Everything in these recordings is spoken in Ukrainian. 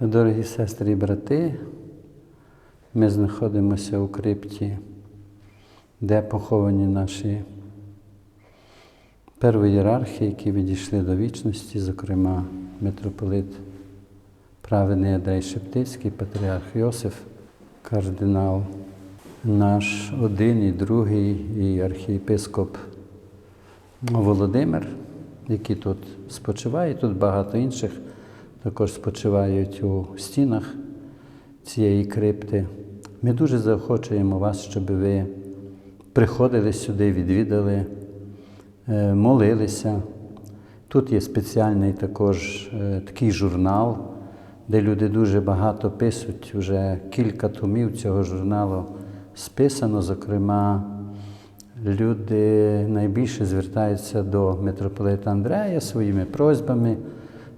Дорогі сестри і брати, ми знаходимося у крипті, де поховані наші первоєрархи, які відійшли до вічності, зокрема митрополит праведний Андрей Шептицький, патріарх Йосиф, кардинал наш один і другий, і архієпископ Володимир, які тут спочивають, тут багато інших також спочивають у стінах цієї крипти. Ми дуже заохочуємо вас, щоб ви приходили сюди, відвідали, е, молилися. Тут є спеціальний також е, такий журнал, де люди дуже багато пишуть. Вже кілька томів цього журналу списано. Зокрема, люди найбільше звертаються до митрополита Андрея своїми просьбами,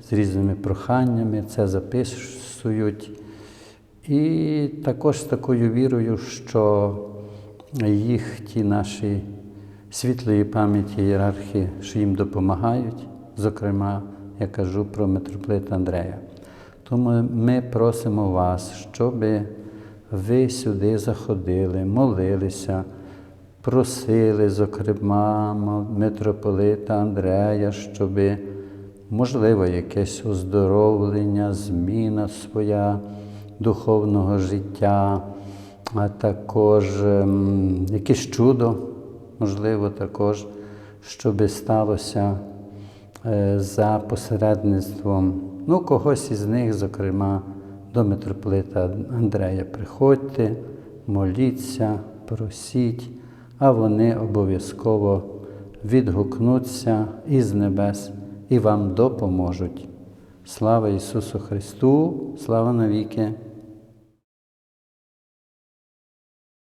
з різними проханнями, це записують. І також з такою вірою, що їх ті наші світлої пам'яті ієрархи, що їм допомагають, зокрема, я кажу про митрополита Андрея. Тому ми просимо вас, щоб ви сюди заходили, молилися, просили, зокрема, митрополита Андрея, щоб, можливо, якесь оздоровлення, зміна своя духовного життя, а також ем, якесь чудо, можливо, також, щоб сталося е, за посередництвом ну, когось із них, зокрема, до митрополита Андрея. Приходьте, моліться, просіть, а вони обов'язково відгукнуться із небес і вам допоможуть. Слава Ісусу Христу, слава навіки!